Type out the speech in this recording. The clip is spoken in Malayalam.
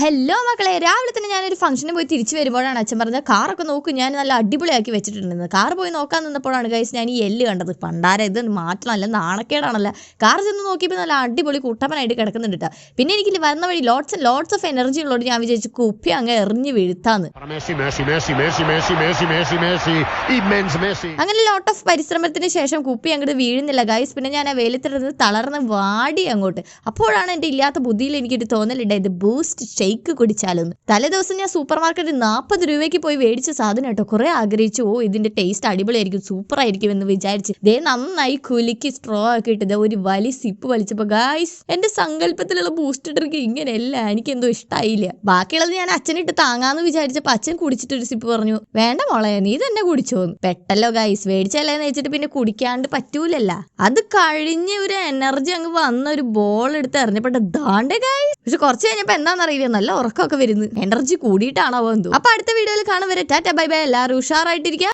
ഹലോ മക്കളെ. രാവിലെ തന്നെ ഞാനൊരു ഫംഗ്ഷന് പോയി തിരിച്ചു വരുമ്പോഴാണ് അച്ഛൻ പറഞ്ഞത് കാറൊക്കെ നോക്കും. ഞാൻ നല്ല അടിപൊളിയാക്കി വെച്ചിട്ടുണ്ടെന്ന് കാർ പോയി നോക്കാൻ നിന്നപ്പോഴാണ് ഗൈസ് ഞാൻ ഈ എല്ല് കണ്ടത്. പണ്ടാര ഇത് മാറ്റണമല്ല നാണക്കേടാണല്ല. കാർ ചെന്ന് നോക്കിയപ്പോൾ നല്ല അടിപൊളി കുട്ടപ്പനായിട്ട് കിടക്കുന്നുണ്ട് കേട്ടോ പിന്നെ എനിക്ക് വരുന്ന വഴി ലോട്ട്സ് ലോട്ട്സ് ഓഫ് എനർജി ഉള്ളോട് ഞാൻ വിചാരിച്ചു കുപ്പി അങ്ങ് എറിഞ്ഞ് വീഴ്ത്താന്ന്. അങ്ങനെ ലോട്ട് ഓഫ് പരിശ്രമത്തിന് ശേഷം കുപ്പി അങ്ങോട്ട് വീഴുന്നില്ല ഗൈസ് പിന്നെ ഞാൻ ആ വെയിലത്തിരുന്ന് തളർന്ന് വാടി അങ്ങോട്ട്. അപ്പോഴാണ് എന്റെ ഇല്ലാത്ത ബുദ്ധിയിൽ എനിക്കൊരു തോന്നലുണ്ടായത്. ബൂസ്റ്റ് ഷെയ്ക്ക് കുടിച്ചാലും. തലേദിവസം ഞാൻ സൂപ്പർ മാർക്കറ്റിൽ നാൽപ്പത് രൂപയ്ക്ക് പോയി മേടിച്ച സാധനം കേട്ടോ. കുറെ ആഗ്രഹിച്ചു ഓ ഇതിന്റെ ടേസ്റ്റ് അടിപൊളിയായിരിക്കും സൂപ്പർ ആയിരിക്കും എന്ന് വിചാരിച്ച്. ദേ നന്നായി കുലുക്കി സ്ട്രോ ആക്കി ഇട്ടത് ഒരു വലിയ സിപ്പ് വലിച്ചപ്പോ ഗായ്സ് എന്റെ സങ്കല്പത്തിലുള്ള ബൂസ്റ്റ് ഡ്രിങ്ക് ഇങ്ങനെയല്ല എനിക്ക് എന്തോ ഇഷ്ടായില്ല. ബാക്കിയുള്ളത് ഞാൻ അച്ഛനിട്ട് താങ്ങാന്ന് വിചാരിച്ചപ്പോ അച്ഛൻ കുടിച്ചിട്ട് ഒരു സിപ്പ് പറഞ്ഞു. വേണ്ട മോളെ നീ തന്നെ കുടിച്ചോ. പെട്ടല്ലോ ഗൈസ് മേടിച്ചല്ലേന്ന് വെച്ചിട്ട് പിന്നെ കുടിക്കാണ്ട് പറ്റൂലല്ല. അത് കഴിഞ്ഞ ഒരു എനർജി അങ്ങ് വന്ന ഒരു ബോൾ എടുത്ത് എറിഞ്ഞപ്പെട്ട ദാണ്ടേ ഗൈസ് പക്ഷെ കുറച്ച് കഴിഞ്ഞപ്പോ എന്താണെന്നറിയില്ല നല്ല ഉറക്കമൊക്കെ വരുന്നു. എനർജി കൂടിയിട്ടാണോ എന്തോ. അപ്പൊ അടുത്ത വീഡിയോയിൽ കാണും വരെ. Tata bye bye. എല്ലാവരും ഉഷാറായിട്ടിരിക്കുക